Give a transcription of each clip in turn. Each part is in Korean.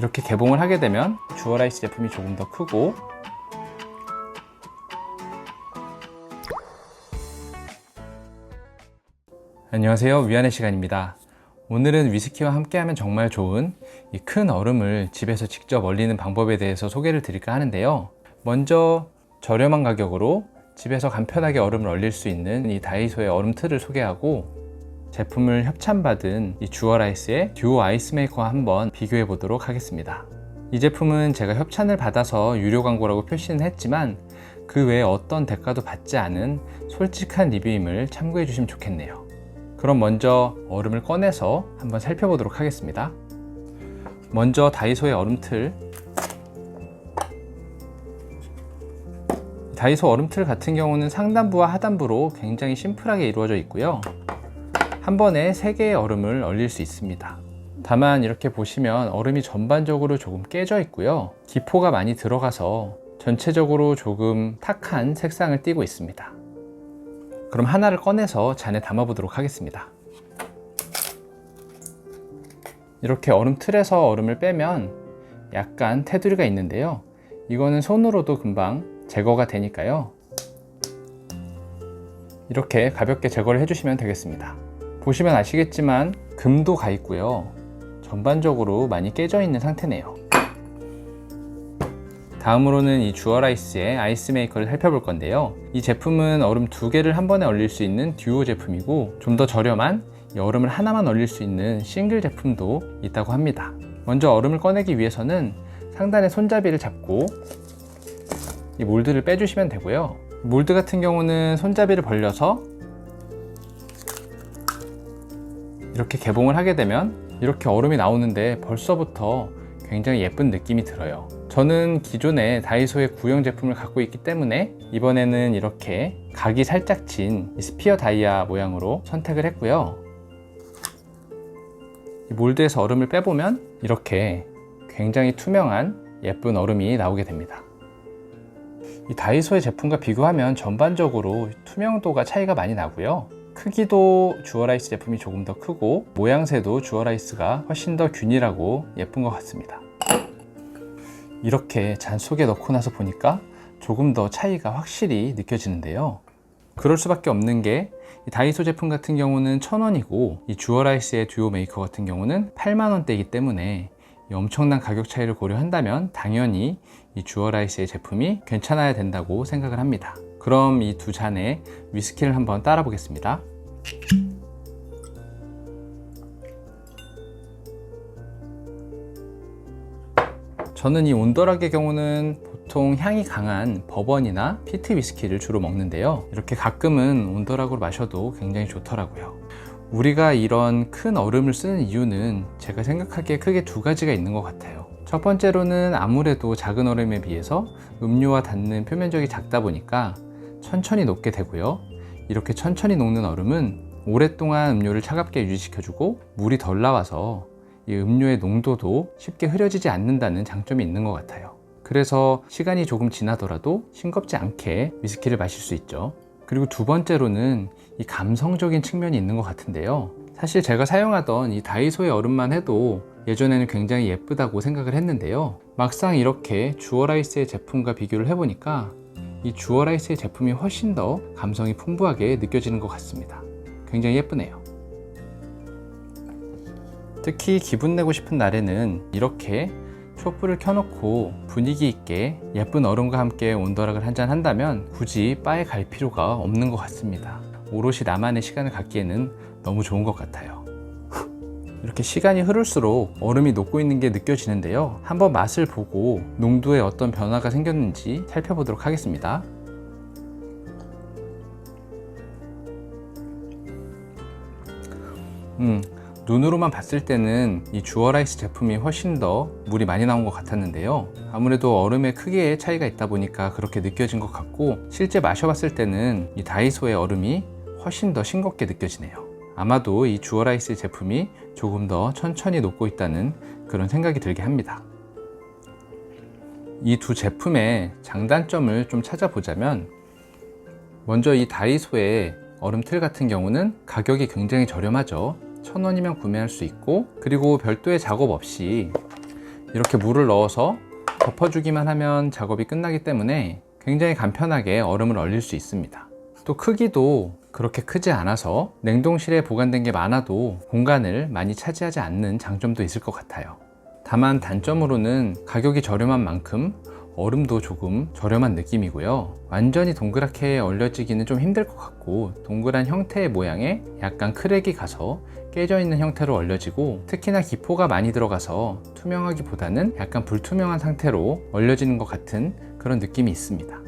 이렇게 개봉을 하게 되면 주어라이스 제품이 조금 더 크고 안녕하세요. 위안의 시간입니다. 오늘은 위스키와 함께하면 정말 좋은 이 큰 얼음을 집에서 직접 얼리는 방법에 대해서 소개를 드릴까 하는데요. 먼저 저렴한 가격으로 집에서 간편하게 얼음을 얼릴 수 있는 이 다이소의 얼음 틀을 소개하고 제품을 협찬받은 이 주어라이스의 듀오 아이스메이커와 한번 비교해 보도록 하겠습니다. 이 제품은 제가 협찬을 받아서 유료 광고라고 표시는 했지만 그 외에 어떤 대가도 받지 않은 솔직한 리뷰임을 참고해 주시면 좋겠네요. 그럼 먼저 얼음을 꺼내서 한번 살펴보도록 하겠습니다. 먼저 다이소의 얼음틀 다이소 얼음틀 같은 경우는 상단부와 하단부로 굉장히 심플하게 이루어져 있고요. 한 번에 3개의 얼음을 얼릴 수 있습니다. 다만 이렇게 보시면 얼음이 전반적으로 조금 깨져 있고요. 기포가 많이 들어가서 전체적으로 조금 탁한 색상을 띠고 있습니다. 그럼 하나를 꺼내서 잔에 담아 보도록 하겠습니다. 이렇게 얼음 틀에서 얼음을 빼면 약간 테두리가 있는데요. 이거는 손으로도 금방 제거가 되니까요. 이렇게 가볍게 제거를 해주시면 되겠습니다. 보시면 아시겠지만 금도 가 있고요. 전반적으로 많이 깨져 있는 상태네요. 다음으로는 이 주어라이스의 아이스 메이커를 살펴볼 건데요. 이 제품은 얼음 두 개를 한 번에 얼릴 수 있는 듀오 제품이고 좀 더 저렴한 이 얼음을 하나만 얼릴 수 있는 싱글 제품도 있다고 합니다. 먼저 얼음을 꺼내기 위해서는 상단의 손잡이를 잡고 이 몰드를 빼주시면 되고요. 몰드 같은 경우는 손잡이를 벌려서 이렇게 개봉을 하게 되면 이렇게 얼음이 나오는데 벌써부터 굉장히 예쁜 느낌이 들어요. 저는 기존에 다이소의 구형 제품을 갖고 있기 때문에 이번에는 이렇게 각이 살짝 진 스피어 다이아 모양으로 선택을 했고요. 이 몰드에서 얼음을 빼보면 이렇게 굉장히 투명한 예쁜 얼음이 나오게 됩니다. 이 다이소의 제품과 비교하면 전반적으로 투명도가 차이가 많이 나고요. 크기도 주어라이스 제품이 조금 더 크고 모양새도 주어라이스가 훨씬 더 균일하고 예쁜 것 같습니다. 이렇게 잔 속에 넣고 나서 보니까 조금 더 차이가 확실히 느껴지는데요. 그럴 수밖에 없는 게 다이소 제품 같은 경우는 1000원이고 이 주어라이스의 듀오 메이커 같은 경우는 8만원대이기 때문에 이 엄청난 가격 차이를 고려한다면 당연히 이 주어라이스의 제품이 괜찮아야 된다고 생각을 합니다. 그럼 이 두 잔의 위스키를 한번 따라 보겠습니다. 저는 이 온더락의 경우는 보통 향이 강한 버번이나 피트 위스키를 주로 먹는데요. 이렇게 가끔은 온더락으로 마셔도 굉장히 좋더라고요. 우리가 이런 큰 얼음을 쓰는 이유는 제가 생각하기에 크게 두 가지가 있는 것 같아요. 첫 번째로는 아무래도 작은 얼음에 비해서 음료와 닿는 표면적이 작다 보니까 천천히 녹게 되고요. 이렇게 천천히 녹는 얼음은 오랫동안 음료를 차갑게 유지시켜주고 물이 덜 나와서 이 음료의 농도도 쉽게 흐려지지 않는다는 장점이 있는 것 같아요. 그래서 시간이 조금 지나더라도 싱겁지 않게 위스키를 마실 수 있죠. 그리고 두 번째로는 이 감성적인 측면이 있는 것 같은데요. 사실 제가 사용하던 이 다이소의 얼음만 해도 예전에는 굉장히 예쁘다고 생각을 했는데요. 막상 이렇게 주어라이스의 제품과 비교를 해보니까 이 주어라이스의 제품이 훨씬 더 감성이 풍부하게 느껴지는 것 같습니다. 굉장히 예쁘네요. 특히 기분 내고 싶은 날에는 이렇게 촛불을 켜놓고 분위기 있게 예쁜 얼음과 함께 온더락을 한잔 한다면 굳이 바에 갈 필요가 없는 것 같습니다. 오롯이 나만의 시간을 갖기에는 너무 좋은 것 같아요. 이렇게 시간이 흐를수록 얼음이 녹고 있는 게 느껴지는데요. 한번 맛을 보고 농도에 어떤 변화가 생겼는지 살펴보도록 하겠습니다. 음, 눈으로만 봤을 때는 이 주어라이스 제품이 훨씬 더 물이 많이 나온 것 같았는데요. 아무래도 얼음의 크기에 차이가 있다 보니까 그렇게 느껴진 것 같고 실제 마셔봤을 때는 이 다이소의 얼음이 훨씬 더 싱겁게 느껴지네요. 아마도 이 주어라이스 제품이 조금 더 천천히 녹고 있다는 그런 생각이 들게 합니다. 이 두 제품의 장단점을 좀 찾아보자면 먼저 이 다이소의 얼음틀 같은 경우는 가격이 굉장히 저렴하죠. 천 원이면 구매할 수 있고 그리고 별도의 작업 없이 이렇게 물을 넣어서 덮어주기만 하면 작업이 끝나기 때문에 굉장히 간편하게 얼음을 얼릴 수 있습니다. 또 크기도 그렇게 크지 않아서 냉동실에 보관된 게 많아도 공간을 많이 차지하지 않는 장점도 있을 것 같아요. 다만 단점으로는 가격이 저렴한 만큼 얼음도 조금 저렴한 느낌이고요. 완전히 동그랗게 얼려지기는 좀 힘들 것 같고 동그란 형태의 모양에 약간 크랙이 가서 깨져 있는 형태로 얼려지고 특히나 기포가 많이 들어가서 투명하기보다는 약간 불투명한 상태로 얼려지는 것 같은 그런 느낌이 있습니다.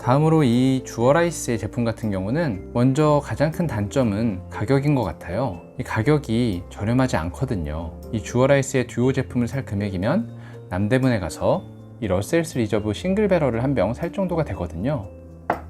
다음으로 이 주어라이스의 제품 같은 경우는 먼저 가장 큰 단점은 가격인 것 같아요. 이 가격이 저렴하지 않거든요. 이 주어라이스의 듀오 제품을 살 금액이면 남대문에 가서 이 러셀스 리저브 싱글 배럴을 한 병 살 정도가 되거든요.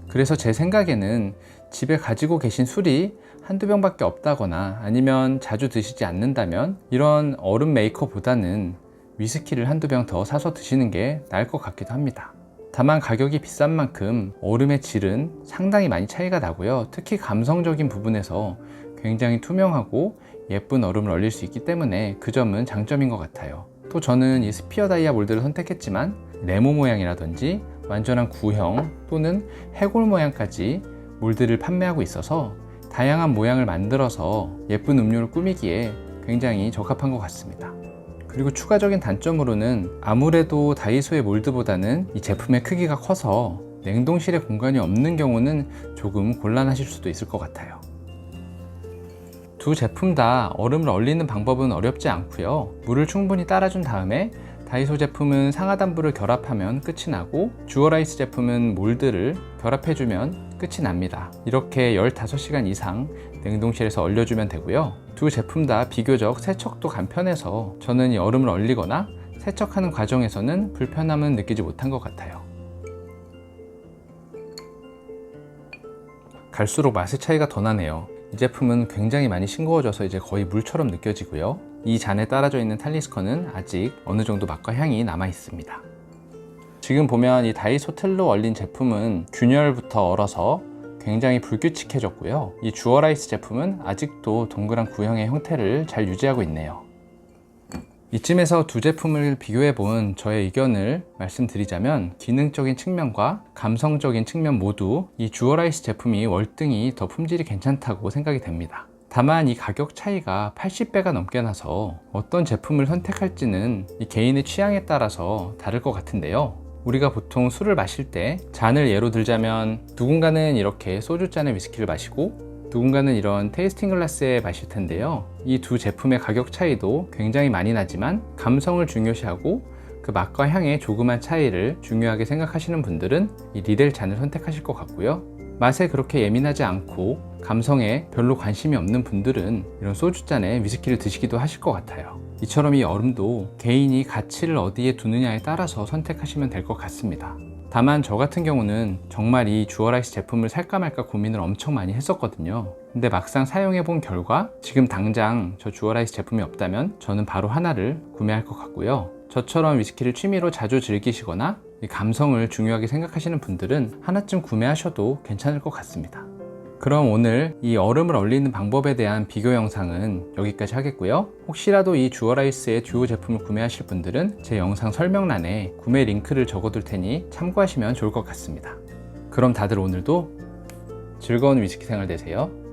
그래서 제 생각에는 집에 가지고 계신 술이 한두 병밖에 없다거나 아니면 자주 드시지 않는다면 이런 얼음 메이커보다는 위스키를 한두 병 더 사서 드시는 게 나을 것 같기도 합니다. 다만 가격이 비싼 만큼 얼음의 질은 상당히 많이 차이가 나고요. 특히 감성적인 부분에서 굉장히 투명하고 예쁜 얼음을 얼릴 수 있기 때문에 그 점은 장점인 것 같아요. 또 저는 이 스피어 다이아 몰드를 선택했지만 네모 모양이라든지 완전한 구형 또는 해골 모양까지 몰드를 판매하고 있어서 다양한 모양을 만들어서 예쁜 음료를 꾸미기에 굉장히 적합한 것 같습니다. 그리고 추가적인 단점으로는 아무래도 다이소의 몰드보다는 이 제품의 크기가 커서 냉동실에 공간이 없는 경우는 조금 곤란하실 수도 있을 것 같아요. 두 제품 다 얼음을 얼리는 방법은 어렵지 않고요. 물을 충분히 따라준 다음에 다이소 제품은 상하단부를 결합하면 끝이 나고 주어라이스 제품은 몰드를 결합해주면 끝이 납니다. 이렇게 15시간 이상 냉동실에서 얼려주면 되고요. 두 제품 다 비교적 세척도 간편해서 저는 이 얼음을 얼리거나 세척하는 과정에서는 불편함은 느끼지 못한 것 같아요. 갈수록 맛의 차이가 더 나네요. 이 제품은 굉장히 많이 싱거워져서 이제 거의 물처럼 느껴지고요. 이 잔에 따라져 있는 탈리스커는 아직 어느 정도 맛과 향이 남아 있습니다. 지금 보면 이 다이소 틀로 얼린 제품은 균열부터 얼어서 굉장히 불규칙해졌고요. 이 주어라이스 제품은 아직도 동그란 구형의 형태를 잘 유지하고 있네요. 이쯤에서 두 제품을 비교해 본 저의 의견을 말씀드리자면 기능적인 측면과 감성적인 측면 모두 이 주어라이스 제품이 월등히 더 품질이 괜찮다고 생각이 됩니다. 다만 이 가격 차이가 80배가 넘게 나서 어떤 제품을 선택할지는 이 개인의 취향에 따라서 다를 것 같은데요. 우리가 보통 술을 마실 때 잔을 예로 들자면 누군가는 이렇게 소주잔에 위스키를 마시고 누군가는 이런 테이스팅 글라스에 마실 텐데요. 이 두 제품의 가격 차이도 굉장히 많이 나지만 감성을 중요시하고 그 맛과 향의 조그만 차이를 중요하게 생각하시는 분들은 이 리델 잔을 선택하실 것 같고요. 맛에 그렇게 예민하지 않고 감성에 별로 관심이 없는 분들은 이런 소주잔에 위스키를 드시기도 하실 것 같아요. 이처럼 이 얼음도 개인이 가치를 어디에 두느냐에 따라서 선택하시면 될 것 같습니다. 다만 저 같은 경우는 정말 이 주어라이스 제품을 살까 말까 고민을 엄청 많이 했었거든요. 근데 막상 사용해 본 결과 지금 당장 저 주어라이스 제품이 없다면 저는 바로 하나를 구매할 것 같고요. 저처럼 위스키를 취미로 자주 즐기시거나 이 감성을 중요하게 생각하시는 분들은 하나쯤 구매하셔도 괜찮을 것 같습니다. 그럼 오늘 이 얼음을 얼리는 방법에 대한 비교 영상은 여기까지 하겠고요. 혹시라도 이 주어라이스의 듀오 제품을 구매하실 분들은 제 영상 설명란에 구매 링크를 적어둘 테니 참고하시면 좋을 것 같습니다. 그럼 다들 오늘도 즐거운 위스키 생활 되세요.